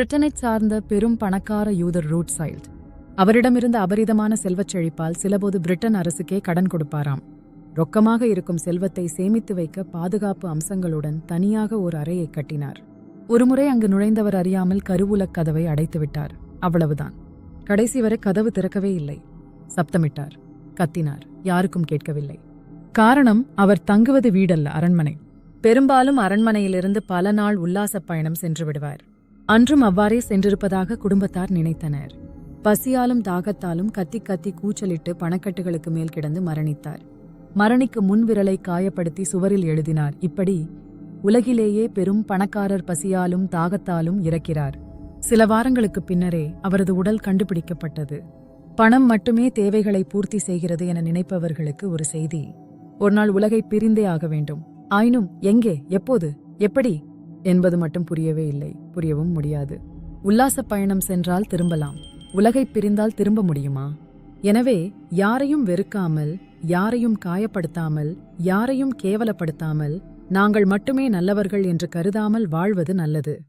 பிரிட்டனைச் சார்ந்த பெரும் பணக்கார யூதர் ரூட் சைல்ட் அவரிடமிருந்த அபரிதமான செல்வச் செழிப்பால் சிலபோது பிரிட்டன் அரசுக்கே கடன் கொடுப்பாராம். ரொக்கமாக இருக்கும் செல்வத்தை சேமித்து வைக்க பாதுகாப்பு அம்சங்களுடன் தனியாக ஒரு அறையை கட்டினார். ஒருமுறை அங்கு நுழைந்தவர் அறியாமல் கருவூலக் கதவை அடைத்துவிட்டார் அவ்வளவுதான். கடைசி வரை கதவு திறக்கவே இல்லை. சப்தமிட்டார். கத்தினார். யாருக்கும் கேட்கவில்லை. காரணம் அவர் தங்குவது வீடல்ல அரண்மனை. பெரும்பாலும் அரண்மனையிலிருந்து பல நாள் உல்லாசப் பயணம் சென்று விடுவார். அன்றும் அவ்வாறே சென்றிருப்பதாக குடும்பத்தார் நினைத்தனர். பசியாலும் தாகத்தாலும் கத்தி கத்தி கூச்சலிட்டு பணக்கட்டுகளுக்கு மேல் கிடந்து மரணித்தார். மரணிக்கு முன் விரலை காயப்படுத்தி சுவரில் எழுதினார். இப்படி உலகிலேயே பெரும் பணக்காரர் பசியாலும் தாகத்தாலும் இறக்கிறார். சில வாரங்களுக்குப் பின்னரே அவரது உடல் கண்டுபிடிக்கப்பட்டது. பணம் மட்டுமே தேவைகளை பூர்த்தி செய்கிறது என நினைப்பவர்களுக்கு ஒரு செய்தி. ஒரு நாள் உலகை பிரிந்தே ஆக வேண்டும். ஆயினும் எங்கே? எப்போது? எப்படி? என்பது மட்டும் புரியவே இல்லை. புரியவும் முடியாது. உல்லாசப் பயணம் சென்றால் திரும்பலாம். உலகை பிரிந்தால் திரும்ப முடியுமா? எனவே யாரையும் வெறுக்காமல் யாரையும் காயப்படுத்தாமல் யாரையும் கேவலப்படுத்தாமல் நாங்கள் மட்டுமே நல்லவர்கள் என்று கருதாமல் வாழ்வது நல்லது.